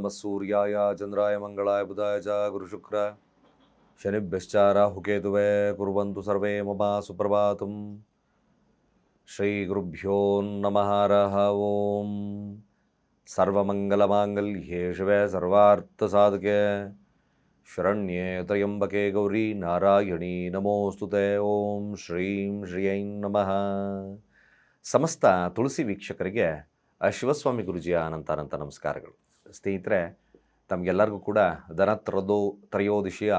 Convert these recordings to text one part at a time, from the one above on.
ನಮಃ ಸೂರ್ಯಾಯ ಚಂದ್ರಾಯ ಮಂಗಳಾಯ ಬುಧಾಯ ಚ ಗುರುಶುಕ್ರ ಶನಿಭ್ಯಶ್ಚಾರ ಹುಕೇತುವೆ ಕುರುವಂತು ಸರ್ವೇ ಮಮ ಸುಪ್ರಭಾತು ಶ್ರೀ ಗುರುಭ್ಯೋ ನಮಃ ಓಂ ಸರ್ವಮಂಗಲಮಾಂಗಲ್ಯೇ ಶಿವೆ ಸರ್ವಾರ್ಥಸಾಧಕೆ ಶರಣ್ಯೇ ತ್ರಯಂಬಕೆ ಗೌರಿ ನಾರಾಯಣಿ ನಮೋಸ್ತುತೆ ಓಂ ಶ್ರೀಂ ಶ್ರಿಯೈ ನಮಃ ಸಮಸ್ತ ತುಳಸಿ ವೀಕ್ಷಕರಿಗೆ ಶಿವಸ್ವಾಮಿ ಗುರುಜಿಯ ಅನಂತ ಅನಂತ ನಮಸ್ಕಾರಗಳು. ಸ್ನೇಹಿತರೆ, ತಮಗೆಲ್ಲರಿಗೂ ಕೂಡ ಧನತ್ರದೋ ತ್ರಯೋದಶಿಯ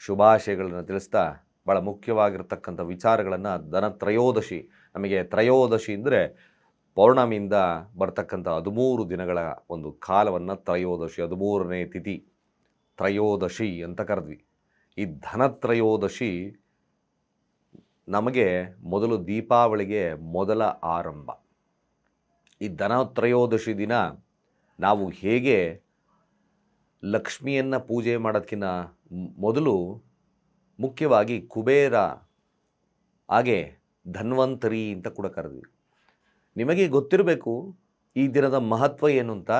ಶುಭಾಶಯಗಳನ್ನು ತಿಳಿಸ್ತಾ ಭಾಳ ಮುಖ್ಯವಾಗಿರ್ತಕ್ಕಂಥ ವಿಚಾರಗಳನ್ನು ಧನತ್ರಯೋದಶಿ ನಮಗೆ ತ್ರಯೋದಶಿ ಅಂದರೆ ಪೌರ್ಣಮಿಯಿಂದ ಬರ್ತಕ್ಕಂಥ ಹದಿಮೂರು ದಿನಗಳ ಒಂದು ಕಾಲವನ್ನು ತ್ರಯೋದಶಿ, ಹದಿಮೂರನೇ ತಿಥಿ, ತ್ರಯೋದಶಿ ಅಂತ ಕರೆದ್ವಿ. ಈ ಧನತ್ರಯೋದಶಿ ನಮಗೆ ಮೊದಲು ದೀಪಾವಳಿಗೆ ಮೊದಲ ಆರಂಭ. ಈ ಧನತ್ರಯೋದಶಿ ದಿನ ನಾವು ಹೇಗೆ ಲಕ್ಷ್ಮಿಯನ್ನು ಪೂಜೆ ಮಾಡೋದಕ್ಕಿಂತ ಮೊದಲು ಮುಖ್ಯವಾಗಿ ಕುಬೇರ ಹಾಗೆ ಧನ್ವಂತರಿ ಅಂತ ಕೂಡ ಕರೆದ್ವಿ. ನಿಮಗೆ ಗೊತ್ತಿರಬೇಕು ಈ ದಿನದ ಮಹತ್ವ ಏನು ಅಂತ?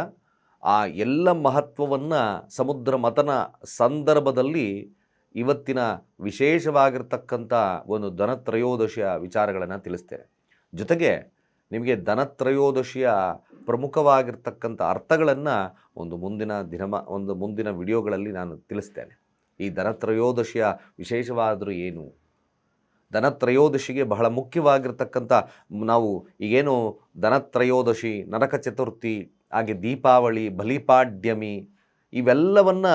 ಆ ಎಲ್ಲ ಮಹತ್ವವನ್ನು ಸಮುದ್ರ ಮತನ ಸಂದರ್ಭದಲ್ಲಿ ಇವತ್ತಿನ ವಿಶೇಷವಾಗಿರ್ತಕ್ಕಂಥ ಒಂದು ಧನತ್ರಯೋದಶಿಯ ವಿಚಾರಗಳನ್ನು ತಿಳಿಸ್ತೇನೆ. ಜೊತೆಗೆ ನಿಮಗೆ ಧನತ್ರಯೋದಶಿಯ ಪ್ರಮುಖವಾಗಿರ್ತಕ್ಕಂಥ ಅರ್ಥಗಳನ್ನು ಒಂದು ಮುಂದಿನ ದಿನಮ, ಒಂದು ಮುಂದಿನ ವಿಡಿಯೋಗಳಲ್ಲಿ ನಾನು ತಿಳಿಸ್ತೇನೆ. ಈ ಧನತ್ರಯೋದಶಿಯ ವಿಶೇಷವಾದರೂ ಏನು? ಧನತ್ರಯೋದಶಿಗೆ ಬಹಳ ಮುಖ್ಯವಾಗಿರ್ತಕ್ಕಂಥ ನಾವು ಈಗೇನು ಧನತ್ರಯೋದಶಿ, ನರಕ ಚತುರ್ಥಿ, ಹಾಗೆ ದೀಪಾವಳಿ, ಬಲಿಪಾಡ್ಯಮಿ ಇವೆಲ್ಲವನ್ನು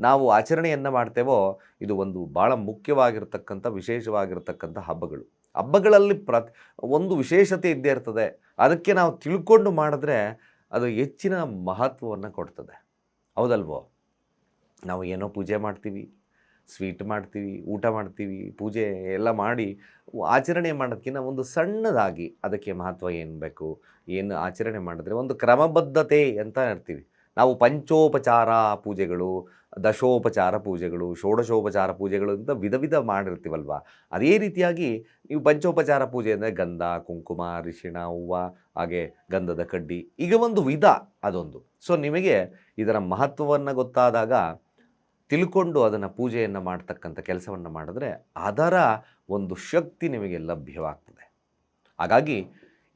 ನಾವು ಆಚರಣೆಯನ್ನು ಮಾಡ್ತೇವೋ, ಇದು ಒಂದು ಭಾಳ ಮುಖ್ಯವಾಗಿರ್ತಕ್ಕಂಥ, ವಿಶೇಷವಾಗಿರ್ತಕ್ಕಂಥ ಹಬ್ಬಗಳು. ಹಬ್ಬಗಳಲ್ಲಿ ಪ್ರ, ಒಂದು ವಿಶೇಷತೆ ಇದ್ದೇ ಇರ್ತದೆ. ಅದಕ್ಕೆ ನಾವು ತಿಳ್ಕೊಂಡು ಮಾಡಿದ್ರೆ ಅದು ಹೆಚ್ಚಿನ ಮಹತ್ವವನ್ನು ಕೊಡ್ತದೆ. ಹೌದಲ್ವೋ? ನಾವು ಏನೋ ಪೂಜೆ ಮಾಡ್ತೀವಿ, ಸ್ವೀಟ್ ಮಾಡ್ತೀವಿ, ಊಟ ಮಾಡ್ತೀವಿ, ಪೂಜೆ ಎಲ್ಲ ಮಾಡಿ ಆಚರಣೆ ಮಾಡೋದಕ್ಕಿಂತ ಒಂದು ಸಣ್ಣದಾಗಿ ಅದಕ್ಕೆ ಮಹತ್ವ ಏನು ಬೇಕು? ಏನು ಆಚರಣೆ ಮಾಡಿದ್ರೆ ಒಂದು ಕ್ರಮಬದ್ಧತೆ ಅಂತ ಇರ್ತೀವಿ ನಾವು ಪಂಚೋಪಚಾರ ಪೂಜೆಗಳು ದಶೋಪಚಾರ ಪೂಜೆಗಳು, ಷೋಡಶೋಪಚಾರ ಪೂಜೆಗಳು ಅಂತ ವಿಧ ವಿಧ ಮಾಡಿರ್ತೀವಲ್ವ? ಅದೇ ರೀತಿಯಾಗಿ ನೀವು ಪಂಚೋಪಚಾರ ಪೂಜೆ ಅಂದರೆ ಗಂಧ, ಕುಂಕುಮ, ಅರಿಶಿಣ, ಹೂವು, ಹಾಗೆ ಗಂಧದ ಕಡ್ಡಿ, ಈಗ ಒಂದು ವಿಧ ಅದೊಂದು. ಸೊ ನಿಮಗೆ ಇದರ ಮಹತ್ವವನ್ನು ಗೊತ್ತಾದಾಗ ತಿಳ್ಕೊಂಡು ಅದನ್ನು ಪೂಜೆಯನ್ನು ಮಾಡ್ತಕ್ಕಂಥ ಕೆಲಸವನ್ನು ಮಾಡಿದ್ರೆ ಅದರ ಒಂದು ಶಕ್ತಿ ನಿಮಗೆ ಲಭ್ಯವಾಗ್ತದೆ. ಹಾಗಾಗಿ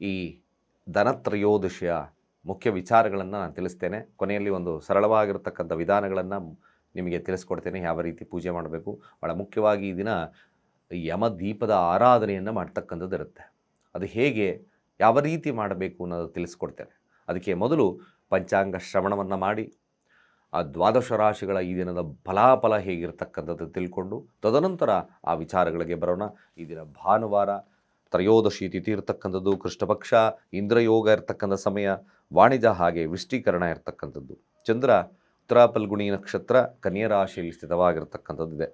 ಈ ಧನತ್ರಯೋದಶಿಯ ಮುಖ್ಯ ವಿಚಾರಗಳನ್ನು ನಾನು ತಿಳಿಸ್ತೇನೆ. ಕೊನೆಯಲ್ಲಿ ಒಂದು ಸರಳವಾಗಿರತಕ್ಕಂಥ ವಿಧಾನಗಳನ್ನು ನಿಮಗೆ ತಿಳಿಸ್ಕೊಡ್ತೇನೆ, ಯಾವ ರೀತಿ ಪೂಜೆ ಮಾಡಬೇಕು. ಭಾಳ ಮುಖ್ಯವಾಗಿ ಈ ದಿನ ಯಮದೀಪದ ಆರಾಧನೆಯನ್ನು ಮಾಡ್ತಕ್ಕಂಥದ್ದು ಇರುತ್ತೆ. ಅದು ಹೇಗೆ, ಯಾವ ರೀತಿ ಮಾಡಬೇಕು ಅನ್ನೋದು ತಿಳಿಸ್ಕೊಡ್ತೇನೆ. ಅದಕ್ಕೆ ಮೊದಲು ಪಂಚಾಂಗ ಶ್ರವಣವನ್ನು ಮಾಡಿ, ಆ ದ್ವಾದಶ ರಾಶಿಗಳ ಈ ದಿನದ ಫಲಾಫಲ ಹೇಗಿರ್ತಕ್ಕಂಥದ್ದು ತಿಳ್ಕೊಂಡು, ತದನಂತರ ಆ ವಿಚಾರಗಳಿಗೆ ಬರೋಣ. ಈ ದಿನ ಭಾನುವಾರ, ತ್ರಯೋದಶಿ ತಿಥಿ ಇರತಕ್ಕಂಥದ್ದು, ಕೃಷ್ಣಪಕ್ಷ, ಇಂದ್ರಯೋಗ ಇರ್ತಕ್ಕಂಥ ಸಮಯ, ವಾಣಿಜ್ಯ ಹಾಗೆ ವಿಷ್ಟೀಕರಣ ಇರ್ತಕ್ಕಂಥದ್ದು. ಚಂದ್ರ ಉತ್ತರ ಫಲ್ಗುಣಿ ನಕ್ಷತ್ರ ಕನ್ಯಾ ರಾಶಿಯಲ್ಲಿ ಸ್ಥಿತವಾಗಿರ್ತಕ್ಕಂಥದ್ದಿದೆ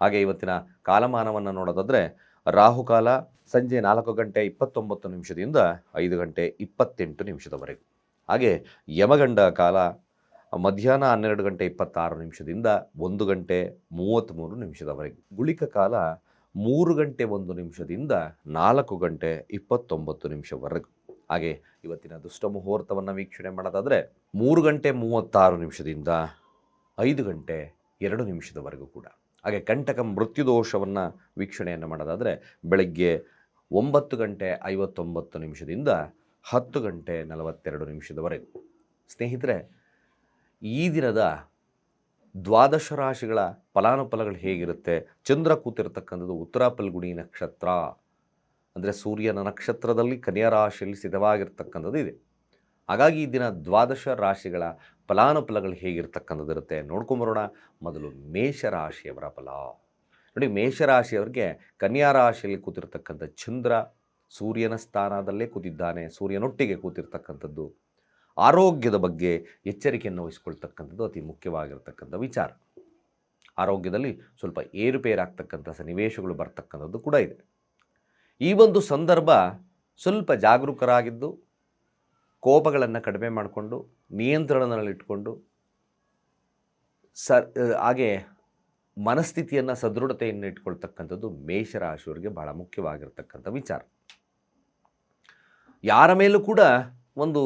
ಹಾಗೆ ಇವತ್ತಿನ ಕಾಲಮಾನವನ್ನು ನೋಡೋದಾದರೆ ರಾಹುಕಾಲ ಸಂಜೆ ನಾಲ್ಕು ಗಂಟೆ ಇಪ್ಪತ್ತೊಂಬತ್ತು ನಿಮಿಷದಿಂದ ಐದು ಗಂಟೆ ಇಪ್ಪತ್ತೆಂಟು ನಿಮಿಷದವರೆಗೂ. ಹಾಗೆ ಯಮಗಂಡ ಕಾಲ ಮಧ್ಯಾಹ್ನ ಹನ್ನೆರಡು ಗಂಟೆ ಇಪ್ಪತ್ತಾರು ನಿಮಿಷದಿಂದ ಒಂದು ಗಂಟೆ ಮೂವತ್ತ್ಮೂರು ನಿಮಿಷದವರೆಗೆ. ಗುಳಿಕ ಕಾಲ ಮೂರು ಗಂಟೆ ಒಂದು ನಿಮಿಷದಿಂದ ನಾಲ್ಕು ಗಂಟೆ ಇಪ್ಪತ್ತೊಂಬತ್ತು ನಿಮಿಷವರೆಗೂ. ಹಾಗೆ ಇವತ್ತಿನ ದುಷ್ಟ ಮುಹೂರ್ತವನ್ನು ವೀಕ್ಷಣೆ ಮಾಡೋದಾದರೆ ಮೂರು ಗಂಟೆ ಮೂವತ್ತಾರು ನಿಮಿಷದಿಂದ ಐದು ಗಂಟೆ ಎರಡು ನಿಮಿಷದವರೆಗೂ ಕೂಡ. ಹಾಗೆ ಕಂಟಕ ಮೃತ್ಯುದೋಷವನ್ನು ವೀಕ್ಷಣೆಯನ್ನು ಮಾಡೋದಾದರೆ ಬೆಳಗ್ಗೆ ಒಂಬತ್ತು ಗಂಟೆ ಐವತ್ತೊಂಬತ್ತು ನಿಮಿಷದಿಂದ ಹತ್ತು ಗಂಟೆ ನಲವತ್ತೆರಡು ನಿಮಿಷದವರೆಗೂ. ಸ್ನೇಹಿತರೆ, ಈ ದಿನದ ದ್ವಾದಶ ರಾಶಿಗಳ ಫಲಾನುಫಲಗಳು ಹೇಗಿರುತ್ತೆ? ಚಂದ್ರ ಕೂತಿರ್ತಕ್ಕಂಥದ್ದು ಉತ್ತರಾಪಲ್ಗುಣಿ ನಕ್ಷತ್ರ. ಅಂದರೆ ಸೂರ್ಯನ ನಕ್ಷತ್ರದಲ್ಲಿ ಕನ್ಯಾ ರಾಶಿಯಲ್ಲಿ ಸ್ಥಿತವಾಗಿರ್ತಕ್ಕಂಥದ್ದು ಇದೆ. ಹಾಗಾಗಿ ಈ ದಿನ ದ್ವಾದಶ ರಾಶಿಗಳ ಫಲಾನುಫಲಗಳು ಹೇಗಿರ್ತಕ್ಕಂಥದ್ದು ಇರುತ್ತೆ ನೋಡ್ಕೊಂಬರೋಣ ಮೊದಲು ಮೇಷರಾಶಿಯವರ ಫಲ. ನೋಡಿ ಮೇಷರಾಶಿಯವರಿಗೆ ಕನ್ಯಾ ರಾಶಿಯಲ್ಲಿ ಕೂತಿರ್ತಕ್ಕಂಥ ಚಂದ್ರ ಸೂರ್ಯನ ಸ್ಥಾನದಲ್ಲೇ ಕೂತಿದ್ದಾನೆ, ಸೂರ್ಯನೊಟ್ಟಿಗೆ ಕೂತಿರ್ತಕ್ಕಂಥದ್ದು. ಆರೋಗ್ಯದ ಬಗ್ಗೆ ಎಚ್ಚರಿಕೆಯನ್ನು ವಹಿಸ್ಕೊಳ್ತಕ್ಕಂಥದ್ದು ಅತಿ ಮುಖ್ಯವಾಗಿರ್ತಕ್ಕಂಥ ವಿಚಾರ. ಆರೋಗ್ಯದಲ್ಲಿ ಸ್ವಲ್ಪ ಏರುಪೇರಾಗ್ತಕ್ಕಂಥ ಸನ್ನಿವೇಶಗಳು ಬರ್ತಕ್ಕಂಥದ್ದು ಕೂಡ ಇದೆ. ಈ ಒಂದು ಸಂದರ್ಭ ಸ್ವಲ್ಪ ಜಾಗರೂಕರಾಗಿದ್ದು, ಕೋಪಗಳನ್ನು ಕಡಿಮೆ ಮಾಡಿಕೊಂಡು ನಿಯಂತ್ರಣದಲ್ಲಿಟ್ಕೊಂಡು ಸ ಹಾಗೆ ಮನಸ್ಥಿತಿಯನ್ನು ಸದೃಢತೆಯನ್ನು ಇಟ್ಕೊಳ್ತಕ್ಕಂಥದ್ದು ಮೇಷರಾಶಿಯವರಿಗೆ ಬಹಳ ಮುಖ್ಯವಾಗಿರ್ತಕ್ಕಂಥ ವಿಚಾರ. ಯಾರ ಮೇಲೂ ಕೂಡ ಒಂದು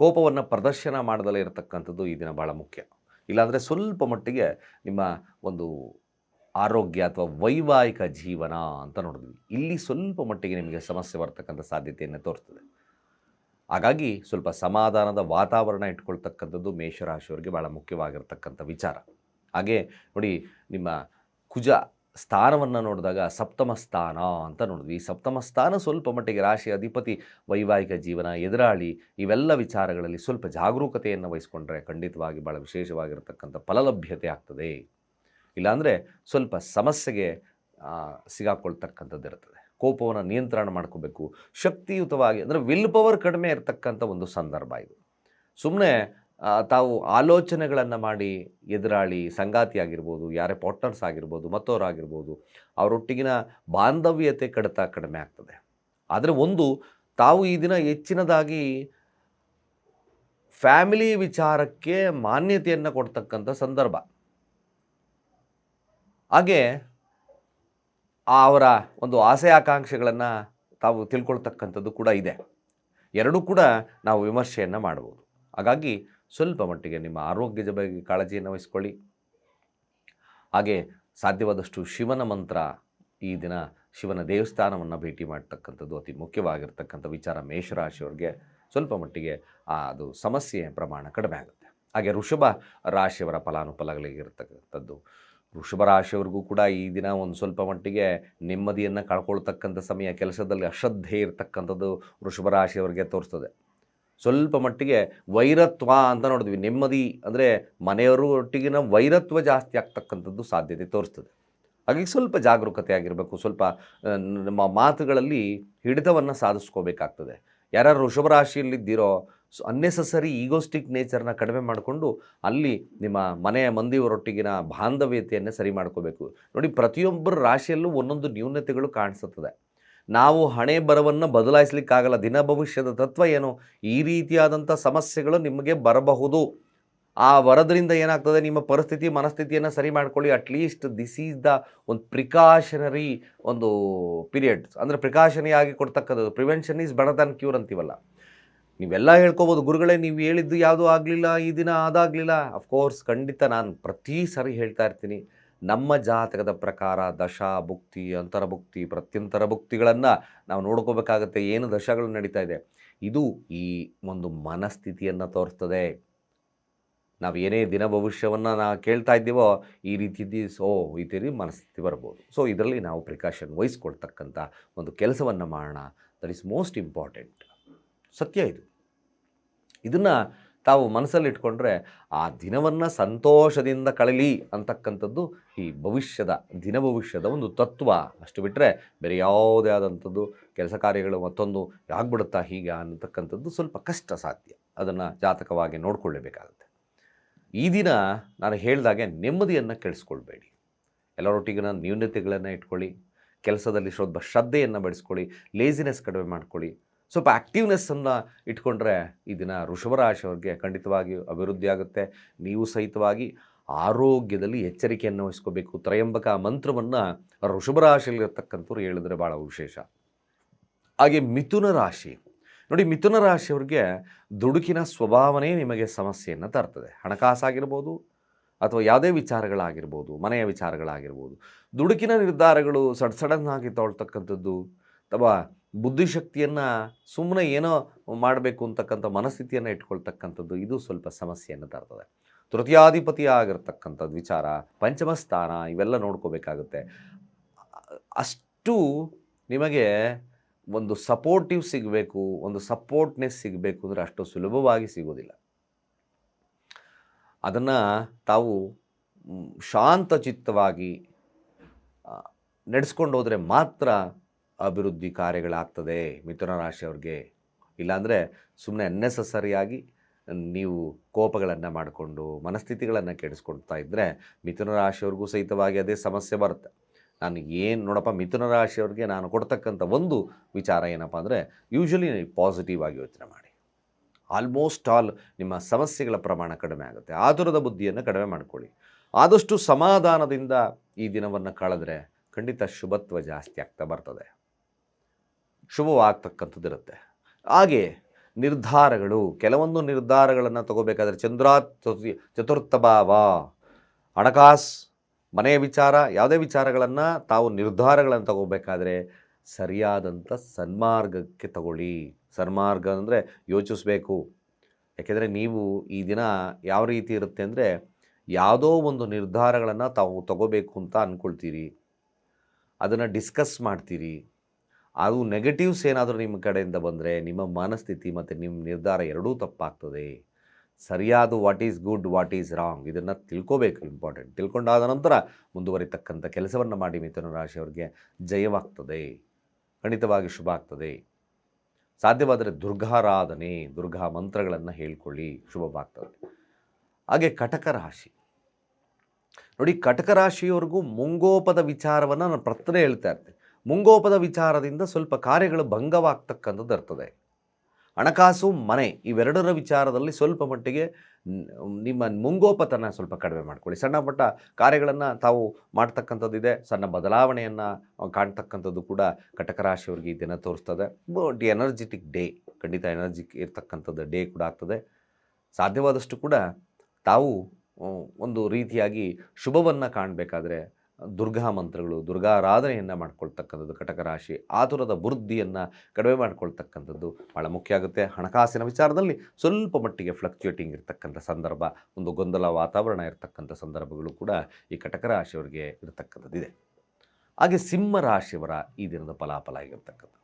ಕೋಪವನ್ನು ಪ್ರದರ್ಶನ ಮಾಡದಲ್ಲೇ ಇರತಕ್ಕಂಥದ್ದು ಈ ದಿನ ಭಾಳ ಮುಖ್ಯ. ಇಲ್ಲಾಂದರೆ ಸ್ವಲ್ಪ ಮಟ್ಟಿಗೆ ನಿಮ್ಮ ಒಂದು ಆರೋಗ್ಯ ಅಥವಾ ವೈವಾಹಿಕ ಜೀವನ ಅಂತ ನೋಡಿದ್ವಿ. ಇಲ್ಲಿ ಸ್ವಲ್ಪ ಮಟ್ಟಿಗೆ ನಿಮಗೆ ಸಮಸ್ಯೆ ಬರ್ತಕ್ಕಂಥ ಸಾಧ್ಯತೆಯನ್ನು ತೋರಿಸ್ತದೆ ಹಾಗಾಗಿ ಸ್ವಲ್ಪ ಸಮಾಧಾನದ ವಾತಾವರಣ ಇಟ್ಕೊಳ್ತಕ್ಕಂಥದ್ದು ಮೇಷರಾಶಿಯವರಿಗೆ ಭಾಳ ಮುಖ್ಯವಾಗಿರ್ತಕ್ಕಂಥ ವಿಚಾರ. ಹಾಗೆ ನೋಡಿ, ನಿಮ್ಮ ಕುಜ ಸ್ಥಾನವನ್ನು ನೋಡಿದಾಗ ಸಪ್ತಮ ಸ್ಥಾನ ಅಂತ ನೋಡಿದ್ವಿ. ಈ ಸಪ್ತಮ ಸ್ಥಾನ ಸ್ವಲ್ಪ ಮಟ್ಟಿಗೆ ರಾಶಿ ಅಧಿಪತಿ, ವೈವಾಹಿಕ ಜೀವನ, ಎದುರಾಳಿ ಇವೆಲ್ಲ ವಿಚಾರಗಳಲ್ಲಿ ಸ್ವಲ್ಪ ಜಾಗರೂಕತೆಯನ್ನು ವಹಿಸ್ಕೊಂಡ್ರೆ ಖಂಡಿತವಾಗಿ ಭಾಳ ವಿಶೇಷವಾಗಿರ್ತಕ್ಕಂಥ ಫಲಲಭ್ಯತೆ ಆಗ್ತದೆ. ಇಲ್ಲಾಂದರೆ ಸ್ವಲ್ಪ ಸಮಸ್ಯೆಗೆ ಸಿಗಾಕೊಳ್ತಕ್ಕಂಥದ್ದಿರುತ್ತದೆ ಕೋಪವನ್ನು ನಿಯಂತ್ರಣ ಮಾಡ್ಕೋಬೇಕು. ಶಕ್ತಿಯುತವಾಗಿ, ಅಂದರೆ ವಿಲ್ ಪವರ್ ಕಡಿಮೆ ಇರತಕ್ಕಂಥ ಒಂದು ಸಂದರ್ಭ ಇದು. ಸುಮ್ಮನೆ ತಾವು ಆಲೋಚನೆಗಳನ್ನು ಮಾಡಿ ಎದುರಾಳಿ ಸಂಗಾತಿ ಆಗಿರ್ಬೋದು ಯಾರೇ ಪಾರ್ಟ್ನರ್ಸ್ ಆಗಿರ್ಬೋದು, ಮತ್ತವರಾಗಿರ್ಬೋದು, ಅವರೊಟ್ಟಿಗಿನ ಬಾಂಧವ್ಯತೆ ಕಡಿತ ಕಡಿಮೆ ಆಗ್ತದೆ. ಆದರೆ ಒಂದು, ತಾವು ಈ ದಿನ ಹೆಚ್ಚಿನದಾಗಿ ಫ್ಯಾಮಿಲಿ ವಿಚಾರಕ್ಕೆ ಮಾನ್ಯತೆಯನ್ನು ಕೊಡ್ತಕ್ಕಂಥ ಸಂದರ್ಭ. ಹಾಗೆ ಅವರ ಒಂದು ಆಸೆ ಆಕಾಂಕ್ಷೆಗಳನ್ನು ತಾವು ತಿಳ್ಕೊಳ್ತಕ್ಕಂಥದ್ದು ಕೂಡ ಇದೆ. ಎರಡೂ ಕೂಡ ನಾವು ವಿಮರ್ಶೆಯನ್ನು ಮಾಡ್ಬೋದು ಹಾಗಾಗಿ ಸ್ವಲ್ಪ ಮಟ್ಟಿಗೆ ನಿಮ್ಮ ಆರೋಗ್ಯದ ಬಗ್ಗೆ ಕಾಳಜಿಯನ್ನು ವಹಿಸ್ಕೊಳ್ಳಿ. ಹಾಗೆ ಸಾಧ್ಯವಾದಷ್ಟು ಶಿವನ ಮಂತ್ರ ಈ ದಿನ ಶಿವನ ದೇವಸ್ಥಾನವನ್ನು ಭೇಟಿ ಮಾಡ್ತಕ್ಕಂಥದ್ದು ಅತಿ ಮುಖ್ಯವಾಗಿರ್ತಕ್ಕಂಥ ವಿಚಾರ ಮೇಷರಾಶಿಯವ್ರಿಗೆ ಸ್ವಲ್ಪ ಮಟ್ಟಿಗೆ ಅದು ಸಮಸ್ಯೆ ಪ್ರಮಾಣ ಕಡಿಮೆ ಆಗುತ್ತೆ. ಹಾಗೆ ವೃಷಭ ರಾಶಿಯವರ ಫಲಾನುಫಲಗಳಿಗಿರ್ತಕ್ಕಂಥದ್ದು ವೃಷಭ ರಾಶಿಯವ್ರಿಗೂ ಕೂಡ ಈ ದಿನ ಒಂದು ಸ್ವಲ್ಪ ಮಟ್ಟಿಗೆ ನೆಮ್ಮದಿಯನ್ನು ಕಳ್ಕೊಳ್ತಕ್ಕಂಥ ಸಮಯ, ಕೆಲಸದಲ್ಲಿ ಅಶ್ರದ್ಧೆ ಇರತಕ್ಕಂಥದ್ದು ವೃಷಭ ರಾಶಿಯವರಿಗೆ ತೋರಿಸ್ತದೆ. ಸ್ವಲ್ಪ ಮಟ್ಟಿಗೆ ವೈರತ್ವ ಅಂತ ನೋಡಿದ್ವಿ. ನೆಮ್ಮದಿ ಅಂದರೆ ಮನೆಯವರು ಒಟ್ಟಿಗಿನ ವೈರತ್ವ ಜಾಸ್ತಿ ಆಗ್ತಕ್ಕಂಥದ್ದು ಸಾಧ್ಯತೆ ತೋರಿಸ್ತದೆ. ಹಾಗಾಗಿ ಸ್ವಲ್ಪ ಜಾಗರೂಕತೆ ಆಗಿರಬೇಕು. ಸ್ವಲ್ಪ ನಮ್ಮ ಮಾತುಗಳಲ್ಲಿ ಹಿಡಿತವನ್ನು ಸಾಧಿಸ್ಕೋಬೇಕಾಗ್ತದೆ. ಯಾರ್ಯಾರು ವೃಷಭ ರಾಶಿಯಲ್ಲಿದ್ದೀರೋ ಅನ್ನೆಸಸರಿ ಈಗೋಸ್ಟಿಕ್ ನೇಚರ್ನ ಕಡಿಮೆ ಮಾಡಿಕೊಂಡು ಅಲ್ಲಿ ನಿಮ್ಮ ಮನೆಯ ಮಂದಿಯವರೊಟ್ಟಿಗಿನ ಬಾಂಧವ್ಯತೆಯನ್ನು ಸರಿ ಮಾಡ್ಕೋಬೇಕು. ನೋಡಿ, ಪ್ರತಿಯೊಬ್ಬರ ರಾಶಿಯಲ್ಲೂ ಒಂದೊಂದು ನ್ಯೂನತೆಗಳು ಕಾಣಿಸುತ್ತದೆ. ನಾವು ಹಣೆ ಬರವನ್ನು ಬದಲಾಯಿಸಲಿಕ್ಕಾಗಲ್ಲ. ದಿನ ಭವಿಷ್ಯದ ತತ್ವ ಏನು? ಈ ರೀತಿಯಾದಂಥ ಸಮಸ್ಯೆಗಳು ನಿಮಗೆ ಬರಬಹುದು. ಆ ವರದ್ರಿಂದ ಏನಾಗ್ತದೆ? ನಿಮ್ಮ ಪರಿಸ್ಥಿತಿ, ಮನಸ್ಥಿತಿಯನ್ನು ಸರಿ ಮಾಡ್ಕೊಳ್ಳಿ. At least this is the ಒಂದು ಪ್ರಿಕಾಷನರಿ ಒಂದು ಪೀರಿಯಡ್ ಅಂದರೆ ಪ್ರಿಕಾಷನಿಯಾಗಿ ಕೊಡ್ತಕ್ಕಂಥದ್ದು. ಪ್ರಿವೆನ್ಷನ್ ಈಸ್ ದ್ಯಾನ್ ಕ್ಯೂರ್ ಅಂತೀವಲ್ಲ. ನೀವೆಲ್ಲ ಹೇಳ್ಕೊಬೋದು. ಗುರುಗಳೇ, ನೀವು ಹೇಳಿದ್ದು ಯಾವುದೂ ಆಗಲಿಲ್ಲ, ಈ ದಿನ ಅದಾಗಲಿಲ್ಲ. ಅಫ್ಕೋರ್ಸ್ ಖಂಡಿತ ನಾನು ಪ್ರತಿ ಸರಿ ಹೇಳ್ತಾ ಇರ್ತೀನಿ. ನಮ್ಮ ಜಾತಕದ ಪ್ರಕಾರ ದಶಾ ಭುಕ್ತಿ ಅಂತರಭುಕ್ತಿ ಪ್ರತ್ಯಂತರ ಭುಕ್ತಿಗಳನ್ನು ನಾವು ನೋಡ್ಕೋಬೇಕಾಗತ್ತೆ. ಏನು ದಶಗಳು ನಡೀತಾ ಇದೆ. ಇದು ಈ ಒಂದು ಮನಸ್ಥಿತಿಯನ್ನು ತೋರಿಸ್ತದೆ. ನಾವು ಏನೇ ದಿನ ಭವಿಷ್ಯವನ್ನು ನಾವು ಕೇಳ್ತಾ ಇದ್ದೀವೋ, ಈ ರೀತಿ ಸೋ, ಈ ರೀತಿ ಮನಸ್ಥಿತಿ ಬರ್ಬೋದು. ಸೊ ಇದರಲ್ಲಿ ನಾವು ಪ್ರಿಕಾಷನ್ ವಹಿಸ್ಕೊಳ್ತಕ್ಕಂಥ ಒಂದು ಕೆಲಸವನ್ನು ಮಾಡೋಣ. ದಟ್ ಈಸ್ ಮೋಸ್ಟ್ ಇಂಪಾರ್ಟೆಂಟ್ ಸತ್ಯ ಇದು. ಇದನ್ನು ತಾವು ಮನಸ್ಸಲ್ಲಿಟ್ಕೊಂಡ್ರೆ ಆ ದಿನವನ್ನು ಸಂತೋಷದಿಂದ ಕಳಲಿ ಅಂತಕ್ಕಂಥದ್ದು ಈ ಭವಿಷ್ಯದ, ದಿನ ಭವಿಷ್ಯದ ಒಂದು ತತ್ವ. ಅಷ್ಟು ಬಿಟ್ಟರೆ ಬೇರೆ ಯಾವುದೇ ಆದಂಥದ್ದು ಕೆಲಸ ಕಾರ್ಯಗಳು ಮತ್ತೊಂದು ಆಗ್ಬಿಡುತ್ತಾ ಹೀಗೆ ಅನ್ನತಕ್ಕಂಥದ್ದು ಸ್ವಲ್ಪ ಕಷ್ಟ ಸಾಧ್ಯ. ಅದನ್ನು ಜಾತಕವಾಗಿ ನೋಡಿಕೊಳ್ಳಬೇಕಾಗುತ್ತೆ. ಈ ದಿನ ನಾನು ಹೇಳಿದಾಗೆ ನೆಮ್ಮದಿಯನ್ನು ಕೆಡಿಸ್ಕೊಳ್ಬೇಡಿ. ಎಲ್ಲರೊಟ್ಟಿಗಿನ ನ್ಯೂನತೆಗಳನ್ನು ಇಟ್ಕೊಳ್ಳಿ. ಕೆಲಸದಲ್ಲಿ ಸ್ವಲ್ಪ ಶ್ರದ್ಧೆಯನ್ನು ಬೆಳೆಸ್ಕೊಳ್ಳಿ. ಲೇಸಿನೆಸ್ ಕಡಿಮೆ ಮಾಡ್ಕೊಳ್ಳಿ. ಸ್ವಲ್ಪ ಆ್ಯಕ್ಟಿವ್ನೆಸ್ಸನ್ನು ಇಟ್ಕೊಂಡ್ರೆ ಈ ದಿನ ವೃಷಭರಾಶಿಯವ್ರಿಗೆ ಖಂಡಿತವಾಗಿ ಅಭಿವೃದ್ಧಿ ಆಗುತ್ತೆ. ನೀವು ಸಹಿತವಾಗಿ ಆರೋಗ್ಯದಲ್ಲಿ ಎಚ್ಚರಿಕೆಯನ್ನು ವಹಿಸ್ಕೋಬೇಕು. ತ್ರಯಂಬಕ ಮಂತ್ರವನ್ನು ವೃಷಭರಾಶಿಯಲ್ಲಿರ್ತಕ್ಕಂಥವ್ರು ಹೇಳಿದ್ರೆ ಭಾಳ ವಿಶೇಷ. ಹಾಗೆ ಮಿಥುನ ರಾಶಿ. ನೋಡಿ, ಮಿಥುನ ರಾಶಿಯವ್ರಿಗೆ ದುಡುಕಿನ ಸ್ವಭಾವನೇ ನಿಮಗೆ ಸಮಸ್ಯೆಯನ್ನು ತರ್ತದೆ. ಹಣಕಾಸಾಗಿರ್ಬೋದು ಅಥವಾ ಯಾವುದೇ ವಿಚಾರಗಳಾಗಿರ್ಬೋದು, ಮನೆಯ ವಿಚಾರಗಳಾಗಿರ್ಬೋದು. ದುಡುಕಿನ ನಿರ್ಧಾರಗಳು ಸಡ್, ಸಡನ್ನಾಗಿ ತೊಳ್ತಕ್ಕಂಥದ್ದು ಅಥವಾ ಬುದ್ಧಿಶಕ್ತಿಯನ್ನು ಸುಮ್ಮನೆ ಏನೋ ಮಾಡಬೇಕು ಅಂತಕ್ಕಂಥ ಮನಸ್ಥಿತಿಯನ್ನು ಇಟ್ಕೊಳ್ತಕ್ಕಂಥದ್ದು ಇದು ಸ್ವಲ್ಪ ಸಮಸ್ಯೆಯನ್ನು ತರ್ತದೆ ತೃತೀಯಾಧಿಪತಿ ಆಗಿರ್ತಕ್ಕಂಥದ್ದು ವಿಚಾರ, ಪಂಚಮ ಸ್ಥಾನ ಇವೆಲ್ಲ ನೋಡ್ಕೋಬೇಕಾಗುತ್ತೆ. ಅಷ್ಟು ನಿಮಗೆ ಒಂದು ಸಪೋರ್ಟಿವ್ ಸಿಗಬೇಕು, ಒಂದು ಸಪೋರ್ಟ್ನೆಸ್ ಸಿಗಬೇಕು ಅಂದರೆ ಅಷ್ಟು ಸುಲಭವಾಗಿ ಸಿಗೋದಿಲ್ಲ. ಅದನ್ನು ತಾವು ಶಾಂತಚಿತ್ತವಾಗಿ ಶಾಂತ ಚಿತ್ತವಾಗಿ ನಡೆಸ್ಕೊಂಡು ಹೋದರೆ ಮಾತ್ರ ಅಭಿವೃದ್ಧಿ ಕಾರ್ಯಗಳಾಗ್ತದೆ ಮಿಥುನ ರಾಶಿಯವ್ರಿಗೆ. ಇಲ್ಲಾಂದರೆ ಸುಮ್ಮನೆ ಅನ್ನೆಸಸರಿಯಾಗಿ ನೀವು ಕೋಪಗಳನ್ನು ಮಾಡಿಕೊಂಡು ಮನಸ್ಥಿತಿಗಳನ್ನು ಕೆಡಿಸ್ಕೊಳ್ತಾ ಇದ್ದರೆ ಮಿಥುನ ರಾಶಿಯವ್ರಿಗೂ ಸಹಿತವಾಗಿ ಅದೇ ಸಮಸ್ಯೆ ಬರುತ್ತೆ. ನಾನು ಏನು, ನೋಡಪ್ಪ, ಮಿಥುನ ರಾಶಿಯವ್ರಿಗೆ ನಾನು ಕೊಡ್ತಕ್ಕಂಥ ಒಂದು ವಿಚಾರ ಏನಪ್ಪ ಅಂದರೆ ಯೂಶ್ವಲಿ ಪಾಸಿಟಿವ್ ಆಗಿ ಯೋಚನೆ ಮಾಡಿ. ಆಲ್ಮೋಸ್ಟ್ ಆಲ್ ನಿಮ್ಮ ಸಮಸ್ಯೆಗಳ ಪ್ರಮಾಣ ಕಡಿಮೆ ಆಗುತ್ತೆ. ಆತುರದ ಬುದ್ಧಿಯನ್ನು ಕಡಿಮೆ ಮಾಡಿಕೊಳ್ಳಿ. ಆದಷ್ಟು ಸಮಾಧಾನದಿಂದ ಈ ದಿನವನ್ನು ಕಳೆದ್ರೆ ಖಂಡಿತ ಶುಭತ್ವ ಜಾಸ್ತಿ ಆಗ್ತಾ ಬರ್ತದೆ. ಶುಭವಾಗ್ತಕ್ಕಂಥದ್ದು ಇರುತ್ತೆ ಹಾಗೆ ನಿರ್ಧಾರಗಳು, ಕೆಲವೊಂದು ನಿರ್ಧಾರಗಳನ್ನು ತಗೋಬೇಕಾದ್ರೆ ಚಂದ್ರ ಚತು- ಚತುರ್ಥ ಭಾವ, ಹಣಕಾಸು, ಮನೆಯ ವಿಚಾರ, ಯಾವುದೇ ವಿಚಾರಗಳನ್ನು ತಾವು ನಿರ್ಧಾರಗಳನ್ನು ತಗೋಬೇಕಾದ್ರೆ ಸರಿಯಾದಂಥ ಸನ್ಮಾರ್ಗಕ್ಕೆ ತಗೊಳ್ಳಿ. ಸನ್ಮಾರ್ಗ ಅಂದರೆ ಯೋಚಿಸಬೇಕು. ಯಾಕೆಂದರೆ ನೀವು ಈ ದಿನ ಯಾವ ರೀತಿ ಇರುತ್ತೆ ಅಂದರೆ ಯಾವುದೋ ಒಂದು ನಿರ್ಧಾರಗಳನ್ನು ತಾವು ತಗೋಬೇಕು ಅಂತ ಅಂದ್ಕೊಳ್ತೀರಿ ಅದನ್ನು ಡಿಸ್ಕಸ್ ಮಾಡ್ತೀರಿ. ಅದು ನೆಗೆಟಿವ್ಸ್ ಏನಾದರೂ ನಿಮ್ಮ ಕಡೆಯಿಂದ ಬಂದರೆ ನಿಮ್ಮ ಮನಸ್ಥಿತಿ ಮತ್ತು ನಿಮ್ಮ ನಿರ್ಧಾರ ಎರಡೂ ತಪ್ಪಾಗ್ತದೆ. ಸರಿಯಾದ what is good what is wrong ಇದನ್ನು ತಿಳ್ಕೋಬೇಕು ಇಂಪಾರ್ಟೆಂಟ್ ತಿಳ್ಕೊಂಡಾದ ನಂತರ ಮುಂದುವರಿತಕ್ಕಂಥ ಕೆಲಸವನ್ನು ಮಾಡಿ ಮಿಥುನ ರಾಶಿಯವರಿಗೆ ಜಯವಾಗ್ತದೆ. ಖಂಡಿತವಾಗಿ ಶುಭ ಆಗ್ತದೆ. ಸಾಧ್ಯವಾದರೆ ದುರ್ಗಾರಾಧನೆ, ದುರ್ಗಾ ಮಂತ್ರಗಳನ್ನು ಹೇಳ್ಕೊಳ್ಳಿ, ಶುಭವಾಗ್ತದೆ. ಹಾಗೆ ಕಟಕ ರಾಶಿ. ನೋಡಿ ಕಟಕ ರಾಶಿಯವರೆಗೂ ಮುಂಗೋಪದ ವಿಚಾರವನ್ನು ನಾನು ಪ್ರಶ್ನೆ ಹೇಳ್ತಾ ಇರ್ತೀನಿ. ಮುಂಗೋಪದ ವಿಚಾರದಿಂದ ಸ್ವಲ್ಪ ಕಾರ್ಯಗಳು ಭಂಗವಾಗ್ತಕ್ಕಂಥದ್ದು ಇರ್ತದೆ. ಹಣಕಾಸು, ಮನೆ ಇವೆರಡರ ವಿಚಾರದಲ್ಲಿ ಸ್ವಲ್ಪ ಮಟ್ಟಿಗೆ ನಿಮ್ಮ ಮುಂಗೋಪತನ ಸ್ವಲ್ಪ ಕಡಿಮೆ ಮಾಡ್ಕೊಳ್ಳಿ. ಸಣ್ಣ ಪುಟ್ಟ ಕಾರ್ಯಗಳನ್ನು ತಾವು ಮಾಡ್ತಕ್ಕಂಥದ್ದಿದೆ ಸಣ್ಣ ಬದಲಾವಣೆಯನ್ನು ಕಾಣ್ತಕ್ಕಂಥದ್ದು ಕೂಡ ಕಟಕ ರಾಶಿಯವ್ರಿಗೆ ಈ ದಿನ ತೋರಿಸ್ತದೆ. ಬಟ್ ಎನರ್ಜೆಟಿಕ್ ಡೇ, ಖಂಡಿತ ಎನರ್ಜಿ ಇರ್ತಕ್ಕಂಥದ್ದು ಡೇ ಕೂಡ ಆಗ್ತದೆ. ಸಾಧ್ಯವಾದಷ್ಟು ಕೂಡ ತಾವು ಒಂದು ರೀತಿಯಾಗಿ ಶುಭವನ್ನು ಕಾಣಬೇಕಾದ್ರೆ ದುರ್ಗಾ ಮಂತ್ರಗಳು ದುರ್ಗಾರಾಧನೆಯನ್ನು ಮಾಡ್ಕೊಳ್ತಕ್ಕಂಥದ್ದು ಕಟಕ ರಾಶಿ ಆತುರದ ಬುದ್ಧಿಯನ್ನು ಕಡಿಮೆ ಮಾಡ್ಕೊಳ್ತಕ್ಕಂಥದ್ದು ಭಾಳ ಮುಖ್ಯ ಆಗುತ್ತೆ. ಹಣಕಾಸಿನ ವಿಚಾರದಲ್ಲಿ ಸ್ವಲ್ಪ ಮಟ್ಟಿಗೆ ಫ್ಲಕ್ಚುಯೇಟಿಂಗ್ ಇರತಕ್ಕಂಥ ಸಂದರ್ಭ, ಒಂದು ಗೊಂದಲ ವಾತಾವರಣ ಇರತಕ್ಕಂಥ ಸಂದರ್ಭಗಳು ಕೂಡ ಈ ಕಟಕ ರಾಶಿಯವರಿಗೆ ಇರತಕ್ಕಂಥದ್ದಿದೆ ಹಾಗೆ ಸಿಂಹ ರಾಶಿಯವರ ಈ ದಿನದ ಫಲಾಫಲ ಆಗಿರ್ತಕ್ಕಂಥದ್ದು.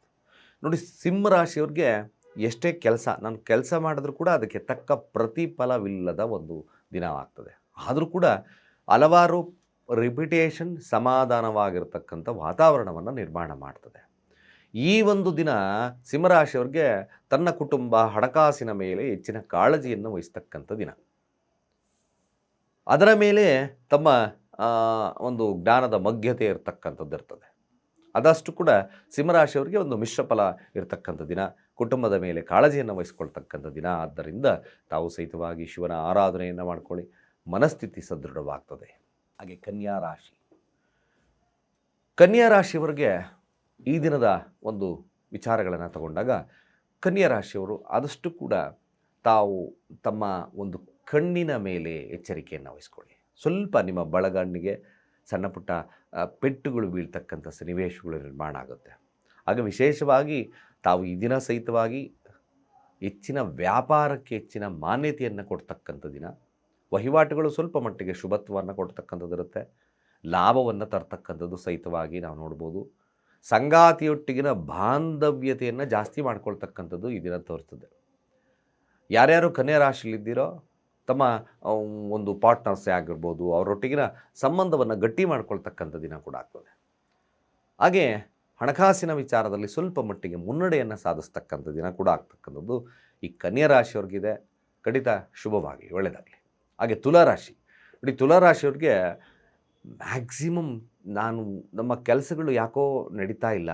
ನೋಡಿ, ಸಿಂಹ ರಾಶಿಯವ್ರಿಗೆ ಎಷ್ಟೇ ಕೆಲಸ, ನಾನು ಕೆಲಸ ಮಾಡಿದ್ರೂ ಕೂಡ ಅದಕ್ಕೆ ತಕ್ಕ ಪ್ರತಿಫಲವಿಲ್ಲದ ಒಂದು ದಿನವಾಗ್ತದೆ. ಆದರೂ ಕೂಡ ಹಲವಾರು ರಿಪಿಟೇಷನ್ ಸಮಾಧಾನವಾಗಿರ್ತಕ್ಕಂಥ ವಾತಾವರಣವನ್ನು ನಿರ್ಮಾಣ ಮಾಡ್ತದೆ. ಈ ಒಂದು ದಿನ ಸಿಂಹರಾಶಿಯವ್ರಿಗೆ ತನ್ನ ಕುಟುಂಬ ಹಣಕಾಸಿನ ಮೇಲೆ ಹೆಚ್ಚಿನ ಕಾಳಜಿಯನ್ನು ವಹಿಸ್ತಕ್ಕಂಥ ದಿನ. ಅದರ ಮೇಲೆ ತಮ್ಮ ಒಂದು ಜ್ಞಾನದ ಮಗ್ಯತೆ ಇರತಕ್ಕಂಥದ್ದು ಇರ್ತದೆ. ಅದಷ್ಟು ಕೂಡ ಸಿಂಹರಾಶಿಯವರಿಗೆ ಒಂದು ಮಿಶ್ರ ಫಲ ಇರತಕ್ಕಂಥ ದಿನ, ಕುಟುಂಬದ ಮೇಲೆ ಕಾಳಜಿಯನ್ನು ವಹಿಸ್ಕೊಳ್ತಕ್ಕಂಥ ದಿನ. ಆದ್ದರಿಂದ ತಾವು ಸಹಿತವಾಗಿ ಶಿವನ ಆರಾಧನೆಯನ್ನು ಮಾಡ್ಕೊಳ್ಳಿ. ಮನಸ್ಥಿತಿ ಸದೃಢವಾಗ್ತದೆ. ಹಾಗೆ ಕನ್ಯಾ ರಾಶಿ. ಕನ್ಯಾ ರಾಶಿಯವರಿಗೆ ಈ ದಿನದ ಒಂದು ವಿಚಾರಗಳನ್ನು ತಗೊಂಡಾಗ ಕನ್ಯಾ ರಾಶಿಯವರು ಆದಷ್ಟು ಕೂಡ ತಾವು ತಮ್ಮ ಒಂದು ಕಣ್ಣಿನ ಮೇಲೆ ಎಚ್ಚರಿಕೆಯನ್ನು ವಹಿಸ್ಕೊಳ್ಳಿ. ಸ್ವಲ್ಪ ನಿಮ್ಮ ಬಳಗಣ್ಣಿಗೆ ಸಣ್ಣ ಪುಟ್ಟ ಪೆಟ್ಟುಗಳು ಬೀಳ್ತಕ್ಕಂಥ ಸನ್ನಿವೇಶಗಳು ನಿರ್ಮಾಣ ಆಗುತ್ತೆ. ಆಗ ವಿಶೇಷವಾಗಿ ತಾವು ಈ ದಿನ ಸಹಿತವಾಗಿ ಹೆಚ್ಚಿನ ವ್ಯಾಪಾರಕ್ಕೆ ಹೆಚ್ಚಿನ ಮಾನ್ಯತೆಯನ್ನು ಕೊಡ್ತಕ್ಕಂಥ ದಿನ. ವಹಿವಾಟುಗಳು ಸ್ವಲ್ಪ ಮಟ್ಟಿಗೆ ಶುಭತ್ವವನ್ನು ಕೊಡ್ತಕ್ಕಂಥದ್ದು ಇರುತ್ತೆ. ಲಾಭವನ್ನು ತರ್ತಕ್ಕಂಥದ್ದು ಸಹಿತವಾಗಿ ನಾವು ನೋಡ್ಬೋದು. ಸಂಗಾತಿಯೊಟ್ಟಿಗಿನ ಬಾಂಧವ್ಯತೆಯನ್ನು ಜಾಸ್ತಿ ಮಾಡ್ಕೊಳ್ತಕ್ಕಂಥದ್ದು ಈ ದಿನ ತೋರ್ತದೆ. ಯಾರ್ಯಾರು ಕನ್ಯಾ ರಾಶಿಯಲ್ಲಿದ್ದೀರೋ, ತಮ್ಮ ಒಂದು ಪಾರ್ಟ್ನರ್ಸೇ ಆಗಿರ್ಬೋದು, ಅವರೊಟ್ಟಿಗಿನ ಸಂಬಂಧವನ್ನು ಗಟ್ಟಿ ಮಾಡ್ಕೊಳ್ತಕ್ಕಂಥ ದಿನ ಕೂಡ ಆಗ್ತದೆ. ಹಾಗೆ ಹಣಕಾಸಿನ ವಿಚಾರದಲ್ಲಿ ಸ್ವಲ್ಪ ಮಟ್ಟಿಗೆ ಮುನ್ನಡೆಯನ್ನು ಸಾಧಿಸ್ತಕ್ಕಂಥ ದಿನ ಕೂಡ ಆಗ್ತಕ್ಕಂಥದ್ದು ಈ ಕನ್ಯಾ ರಾಶಿಯವ್ರಿಗಿದೆ. ಖಂಡಿತ ಶುಭವಾಗಿ ಒಳ್ಳೆಯದಾಗಲಿ ಹಾಗೆ ತುಲಾರಾಶಿ. ನೋಡಿ, ತುಲಾರಾಶಿಯವ್ರಿಗೆ ಮ್ಯಾಕ್ಸಿಮಮ್ ನಾನು ನಮ್ಮ ಕೆಲಸಗಳು ಯಾಕೋ ನಡೀತಾ ಇಲ್ಲ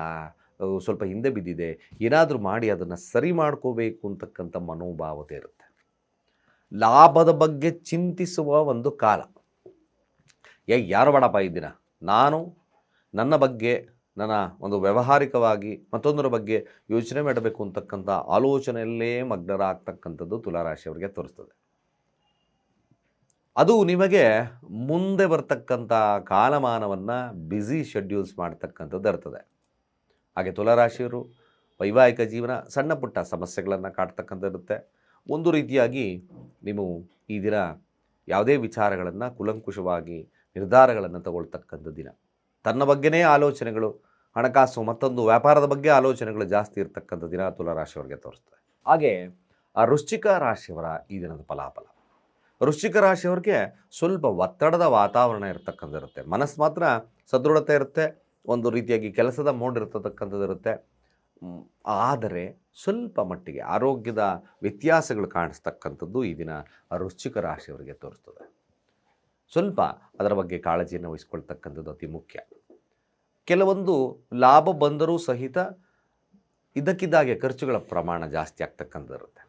ಸ್ವಲ್ಪ ಹಿಂದೆ ಬಿದ್ದಿದೆ, ಏನಾದರೂ ಮಾಡಿ ಅದನ್ನು ಸರಿ ಮಾಡ್ಕೋಬೇಕು ಅಂತಕ್ಕಂಥ ಮನೋಭಾವತೆ ಇರುತ್ತೆ. ಲಾಭದ ಬಗ್ಗೆ ಚಿಂತಿಸುವ ಒಂದು ಕಾಲ. ಏ ಯಾರು ಬೇಡಪ್ಪ ಇದ್ದೀನ ದಿನ ನಾನು, ನನ್ನ ಬಗ್ಗೆ, ನನ್ನ ಒಂದು ವ್ಯಾವಹಾರಿಕವಾಗಿ ಮತ್ತೊಂದರ ಬಗ್ಗೆ ಯೋಚನೆ ಮಾಡಬೇಕು ಅಂತಕ್ಕಂಥ ಆಲೋಚನೆಯಲ್ಲೇ ಮಗ್ನರಾಗ್ತಕ್ಕಂಥದ್ದು ತುಲಾರಾಶಿಯವರಿಗೆ ತೋರಿಸ್ತದೆ. ಅದು ನಿಮಗೆ ಮುಂದೆ ಬರ್ತಕ್ಕಂಥ ಕಾಲಮಾನವನ್ನು ಬ್ಯುಸಿ ಶೆಡ್ಯೂಲ್ಸ್ ಮಾಡ್ತಕ್ಕಂಥದ್ದು ಇರ್ತದೆ. ಹಾಗೆ ತುಲಾರಾಶಿಯವರು ವೈವಾಹಿಕ ಜೀವನ ಸಣ್ಣ ಪುಟ್ಟ ಸಮಸ್ಯೆಗಳನ್ನು ಇರುತ್ತೆ. ಒಂದು ರೀತಿಯಾಗಿ ನೀವು ಈ ದಿನ ಯಾವುದೇ ವಿಚಾರಗಳನ್ನು ಕುಲಂಕುಷವಾಗಿ ನಿರ್ಧಾರಗಳನ್ನು ತಗೊಳ್ತಕ್ಕಂಥ ದಿನ. ತನ್ನ ಬಗ್ಗೆನೇ ಆಲೋಚನೆಗಳು, ಹಣಕಾಸು ಮತ್ತೊಂದು ವ್ಯಾಪಾರದ ಬಗ್ಗೆ ಆಲೋಚನೆಗಳು ಜಾಸ್ತಿ ಇರ್ತಕ್ಕಂಥ ದಿನ ತುಲಾರಾಶಿಯವರಿಗೆ ತೋರಿಸ್ತದೆ. ಹಾಗೆ ಆ ವೃಶ್ಚಿಕ ರಾಶಿಯವರ ಈ ದಿನದ ಫಲಾಫಲ. ವೃಶ್ಚಿಕ ರಾಶಿಯವ್ರಿಗೆ ಸ್ವಲ್ಪ ಒತ್ತಡದ ವಾತಾವರಣ ಇರ್ತಕ್ಕಂಥ ಇರುತ್ತೆ ಮನಸ್ಸು ಮಾತ್ರ ಸದೃಢತೆ ಇರುತ್ತೆ, ಒಂದು ರೀತಿಯಾಗಿ ಕೆಲಸದ ಮೋಡ್ ಇರ್ತಕ್ಕಂಥದ್ದು ಇರುತ್ತೆ ಆದರೆ ಸ್ವಲ್ಪ ಮಟ್ಟಿಗೆ ಆರೋಗ್ಯದ ವ್ಯತ್ಯಾಸಗಳು ಕಾಣಿಸ್ತಕ್ಕಂಥದ್ದು ಈ ದಿನ ವೃಶ್ಚಿಕ ರಾಶಿಯವರಿಗೆ ತೋರಿಸ್ತದೆ. ಸ್ವಲ್ಪ ಅದರ ಬಗ್ಗೆ ಕಾಳಜಿಯನ್ನು ವಹಿಸ್ಕೊಳ್ತಕ್ಕಂಥದ್ದು ಅತಿ ಮುಖ್ಯ. ಕೆಲವೊಂದು ಲಾಭ ಬಂದರೂ ಸಹಿತ ಇದಕ್ಕಿದ್ದಾಗೆ ಖರ್ಚುಗಳ ಪ್ರಮಾಣ ಜಾಸ್ತಿ ಆಗ್ತಕ್ಕಂಥದ್ದು ಇರುತ್ತೆ